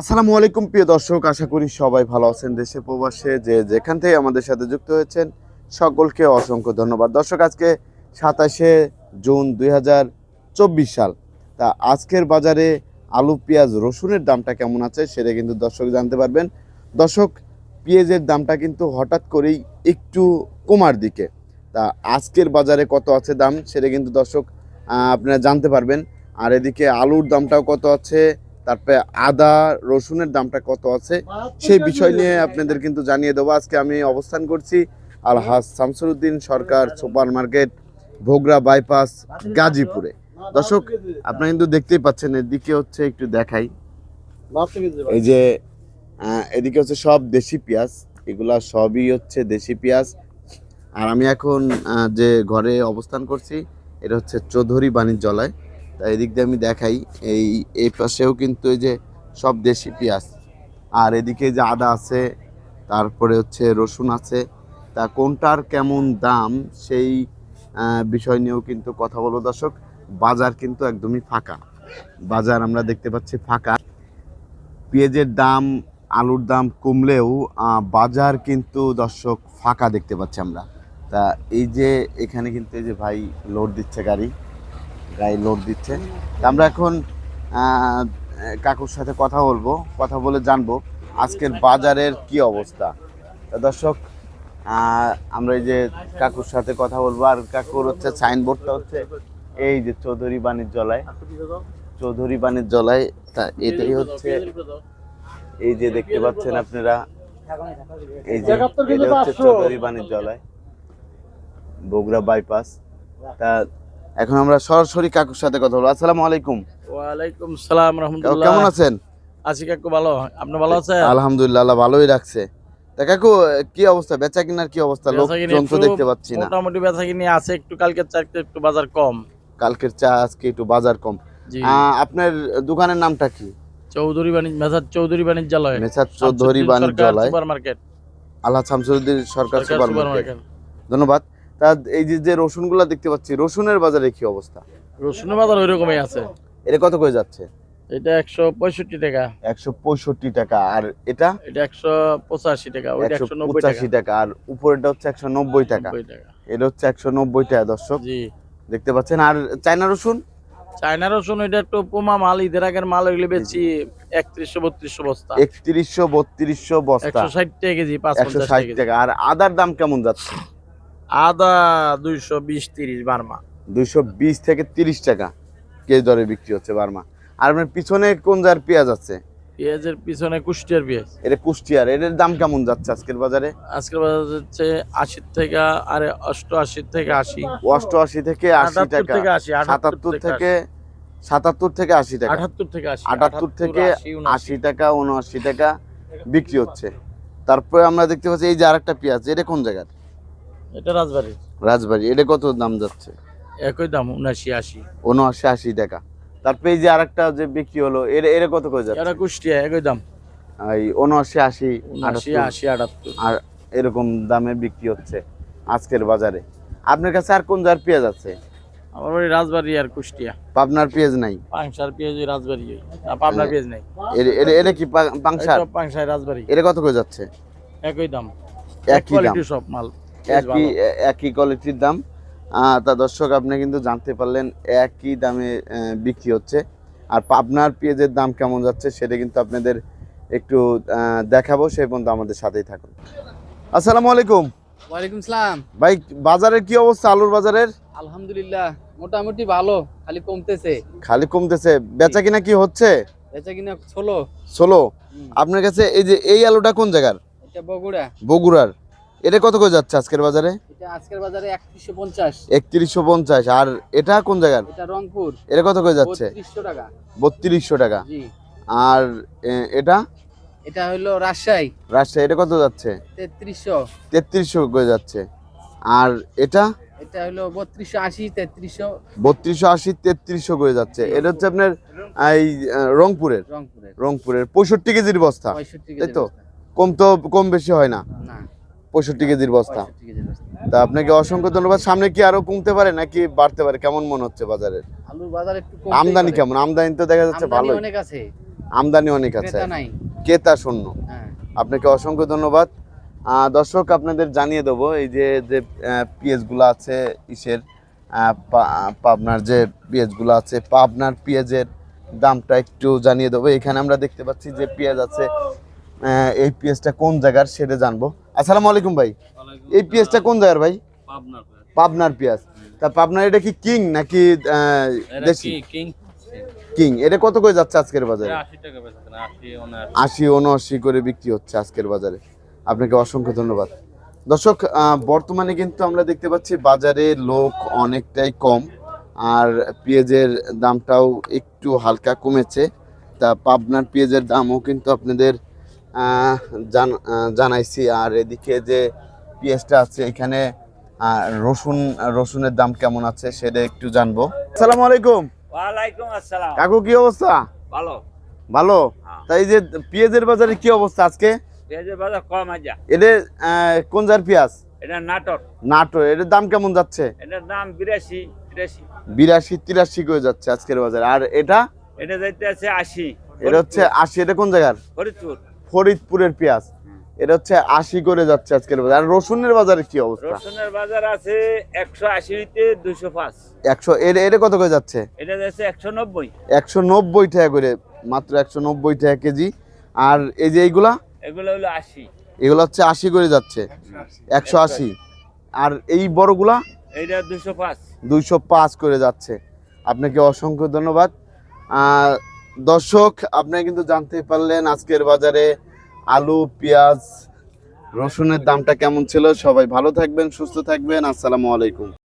আসসালামু আলাইকুম, প্রিয় দর্শক। আশা করি সবাই ভালো আছেন দেশে প্রবাসে। যে যেখান থেকে আমাদের সাথে যুক্ত হয়েছেন, সকলকে অসংখ্য ধন্যবাদ। দর্শক, আজকে সাতাশে জুন দুই হাজার চব্বিশ সাল। তা আজকের বাজারে আলু, পেঁয়াজ, রসুনের দামটা কেমন আছে সেটা কিন্তু দর্শক জানতে পারবেন। দর্শক, পেঁয়াজের দামটা কিন্তু হঠাৎ করেই একটু কমার দিকে। তা আজকের বাজারে কত আছে দাম সেটা কিন্তু দর্শক আপনারা জানতে পারবেন। আর এদিকে আলুর দামটাও কত আছে? তারপরে আদা, রসুনের দামটা কত আছে, সেই বিষয় নিয়ে আপনাদের কিন্তু জানিয়ে দেবো। আজকে আমি অবস্থান করছি Alhaj Shamsuruddin Sarkar super market Bhogra bypass, গাজীপুরে। দর্শক, আপনারা কিন্তু দেখতেই পাচ্ছেন, এদিকে হচ্ছে একটু দেখাই। এই যে এদিকে হচ্ছে সব দেশি পেঁয়াজ, এগুলা সবই হচ্ছে দেশি পেঁয়াজ। আর আমি এখন যে ঘরে অবস্থান করছি, এটা হচ্ছে চৌধুরী বাণিজ্যালয়। তা এদিক দিয়ে আমি দেখাই। এই এই পাশেও কিন্তু এই যে সব দেশি পেঁয়াজ। আর এদিকে যে আদা আছে, তারপরে হচ্ছে রসুন আছে। তা কোনটার কেমন দাম, সেই বিষয় নিয়েও কিন্তু কথা বলব। দর্শক, বাজার কিন্তু একদমই ফাঁকা। বাজার আমরা দেখতে পাচ্ছি ফাঁকা। পেঁয়াজের দাম, আলুর দাম কমলেও বাজার কিন্তু দর্শক ফাঁকা দেখতে পাচ্ছি আমরা। তা এই যে এখানে কিন্তু এই যে ভাই লোড দিচ্ছে গাড়ি। গাড়ি লোড দিচ্ছে। আমরা এখন কাকুর সাথে কথা বলব, কথা বলে জানব আজকের বাজারের কি অবস্থা। দর্শক আমরা এই যে কাকুর সাথে কথা বলব, আর কাকুর হচ্ছে সাইনবোর্ডটা হচ্ছে এই যে চৌধুরী বাণিজ্যালয় চৌধুরী বাণিজ্যালয় তা এটাই হচ্ছে এই যে দেখতে পাচ্ছেন আপনারা, এই যে এটা হচ্ছে চৌধুরী বাণিজ্যালয় বগুড়া বাইপাস। তা এখন আমরা সরাসরি কাকুর সাথে কথা বলব। আসসালামু আলাইকুম। ওয়ালাইকুম সালাম রহমতুল্লাহ। কেমন আছেন? আছি কাকু ভালো। আপনি ভালো আছেন? আলহামদুলিল্লাহ আল্লাহ ভালোই রাখছে। তা কাকু কি অবস্থা? বেচা কিনার কি অবস্থা? লোকজন তো দেখতে পাচ্ছি না। মোটামুটি বেচা কিনি আছে একটু কালকে চারটে একটু বাজার কম। কালকের চা আজকে একটু বাজার কম। আপনার দোকানের নামটা কি? চৌধুরী বাণিজ্য মেসার চৌধুরী বাণিজ্যালয়। মেসার চৌধুরী বাণিজ্যালয়। সুপার মার্কেট আল্লাহ শামসুদ্দিন সরকার সুপার মার্কেট ধন্যবাদ। তা এই যে যে রসুনগুলা দেখতে পাচ্ছি রসুনের বাজারে কি অবস্থা? রসুনের বাজার ওই রকমই আছে। এটা কত করে যাচ্ছে? এটা একশো পঁয়ষট্টি টাকা। একশো পঁয়ষট্টি টাকা। আর এটা? এটা একশো পঁচাশি টাকা একশো পঁচাশি টাকা। আর উপরেটা হচ্ছে একশো নব্বই টাকা। এটা হচ্ছে একশো নব্বই টাকা দর্শক। জি। দেখতে পাচ্ছেন। আর চায়না রসুন? চায়না রসুন এটা একটু পোমা মাল ঈদের আগের মাল ওইগুলো বেচি একত্রিশশো বত্রিশশো বস্তা। একত্রিশশো বত্রিশশো বস্তা। একশো ষাট টাকা কেজি পাঁচ একশো পঞ্চাশ ষাট। টাকা। আর আদার দাম কেমন যাচ্ছে? আদা দুইশো বিশ তিরিশ বার্মা। দুইশো বিশ থেকে তিরিশ টাকা কেজি দরে বিক্রি হচ্ছে বার্মা। আর আপনার পিছনে কোন জার পেঁয়াজ আছে? পেঁয়াজের পিছনে কুষ্টিয়ার পেঁয়াজ। এটা কুষ্টিয়ার এটার দাম কেমন যাচ্ছে আজকের বাজারে? আজকের বাজার হচ্ছে আশি থেকে আর অষ্টআশি থেকে আশি। অষ্টআশি থেকে আশি টাকা। থেকে আশি সাতাত্তর থেকে সাতাত্তর থেকে আশি টাকা। আটাত্তর থেকে আশি আটাত্তর থেকে আশি, আশি টাকা উনআশি টাকা বিক্রি হচ্ছে। তারপরে আমরা দেখতে পাচ্ছি এই যে আরেকটা পেঁয়াজ এটা কোন জায়গার? এটা রাজবাড়ি। রাজবাড়ি এটা কত দাম যাচ্ছে? একই দাম উনআশি আশি। উনআশি আশি টাকা। তারপরে এই যে আরেকটা যে বিক্রি হলো এটা এটা কত করে যাচ্ছে? এটা কুষ্টিয়া একই দাম। এই উনআশি আশি উনআশি আশি আটাত্তর। আর এরকম দামে বিক্রি হচ্ছে আজকের বাজারে। আপনার কাছে আর কোন জার পেঁয়াজ আছে? আমার বাড়ি রাজবাড়ি আর কুষ্টিয়া। পাবনার পেঁয়াজ নাই? পাংশার পেঁয়াজ ওই রাজবাড়ি। আর পাবনার পেঁয়াজ নেই। এর- এর- কি পাংশার? পাংশায় রাজবাড়ি। এটা কত করে যাচ্ছে? একই দাম। একই দাম। সব মাল। একই একই কোয়ালিটির দাম। তা দর্শক আপনি কিন্তু জানতে পারলেন একই দামে বিক্রি হচ্ছে। আর পাবনার পেঁয়াজের দাম কেমন যাচ্ছে সেটা কিন্তু আপনাদের একটু দেখাবো সেই পর্যন্ত আমাদের সাথেই থাকুন। আসসালামু আলাইকুম। ওয়ালাইকুম সালাম। ভাই বাজারের কি অবস্থা আলুর বাজারের? আলহামদুলিল্লাহ মোটামুটি ভালো খালি কমতেছে। খালি কমতেছে। বেচা কিনা কি হচ্ছে? বেচা কিনা ষোলো। ষোলো। আপনার কাছে এই যে এই আলুটা কোন জায়গার? এটা বগুড়া। বগুড়ার। এটা কত করে যাচ্ছে আজকের বাজারে? এটা আজকের বাজারে আর এটা কোন জায়গার? এটা রংপুর। এটা কত করে যাচ্ছে? বত্রিশশো টাকা। বত্রিশশো টাকা। জি। আর এটা? এটা হলো রাজশাহী। রাজশাহী এটা কত যাচ্ছে? তেত্রিশশো। তেত্রিশশো করে যাচ্ছে। আর এটা? এটা হলো করে যাচ্ছে। এটা হচ্ছে আপনার এই রংপুরের। রংপুরের। রংপুরের। পঁয়ষট্টি কেজির বস্তা। তাই তো? কম তো কম বেশি হয় না। না। পঁয়ষট্টি কেজির বস্তা। তা আপনাকে অসংখ্য ধন্যবাদ। সামনে কি আরও কমতে পারে নাকি বাড়তে পারে? কেমন মনে হচ্ছে বাজারের? আলুর বাজার একটু আমদানি কেমন? আমদানি তো দেখা যাচ্ছে ভালোই। অনেক আছে। আমদানি অনেক আছে। ক্রেতা শূন্য। হ্যাঁ। আপনাকে অসংখ্য ধন্যবাদ। দর্শক আপনাদের জানিয়ে দেবো এই যে যে পিএসগুলো আছে ইসের আহ, পাবনার যে পেঁয়াজগুলো আছে পাবনার পেঁয়াজের দামটা একটু জানিয়ে দেবো। এখানে আমরা দেখতে পাচ্ছি যে পেঁয়াজ আছে এই পেঁয়াজটা কোন জায়গার সেটা জানব। আসসালামু আলাইকুম ভাই। এই পেঁয়াজটা কোন জায়গার ভাই? পাবনার পেঁয়াজ তা পাবনার এটা কি কিং নাকি দেশি? কিং এটা কত করে যাচ্ছে আজকের বাজারে? আশি উনআশি। করে বিক্রি হচ্ছে আজকের বাজারে। আপনাকে অসংখ্য ধন্যবাদ। দর্শক বর্তমানে কিন্তু আমরা দেখতে পাচ্ছি বাজারে লোক অনেকটাই কম আর পেঁয়াজের দামটাও একটু হালকা কমেছে। তা পাবনার পেঁয়াজের দামও কিন্তু আপনাদের জানাইছি। আর এদিকে যে পেঁয়াজটা আছে এখানে রসুন রসুনের দাম কেমন আছে সেটা একটু জানব। আসসালামু আলাইকুম। ওয়ালাইকুম আসসালাম। কাকু কি অবস্থা? ভালো। ভালো? হ্যাঁ। তাই যে পেঁয়াজের বাজারে কি অবস্থা আজকে? পেঁয়াজের বাজার কম আজা এটা আহ, কোন জার পেঁয়াজ? এটা নাটক নাটো এটার দাম কেমন যাচ্ছে? এটার দাম বিরাশি তিরাশি। বিরাশি তিরাশি করে যাচ্ছে আজকের বাজারে। আর এটা? এটা যাইতে আছে আশি। এটা হচ্ছে আশি। এটা কোন জায়গার? ফরিদপুর। ফরিদপুরের পেঁয়াজ। এটা হচ্ছে আশি করে যাচ্ছে আজকের বাজার। আর রসুনের বাজারে কি অবস্থা? রসুনের বাজার আছে একশো আশি হইতে দুশো পাঁচ। একশো এটা কত করে যাচ্ছে? এটা যাচ্ছে একশো নব্বই। একশো নব্বই টাকা করে মাত্র একশো নব্বই টাকা কেজি। আর এই যে এইগুলা? এগুলো হলো আশি। এগুলো হচ্ছে আশি করে যাচ্ছে। একশো আশি। আর এই বড়গুলা? এইটা দুশো পাঁচ। দুইশো পাঁচ করে যাচ্ছে। আপনাকে অসংখ্য ধন্যবাদ। আহ, দর্শক, আপনারা কিন্তু জানতে পারলেন আজকের বাজারে আলু, পেঁয়াজ, রসুনের দামটা কেমন ছিল। সবাই ভালো থাকবেন, সুস্থ থাকবেন। আসসালামু আলাইকুম।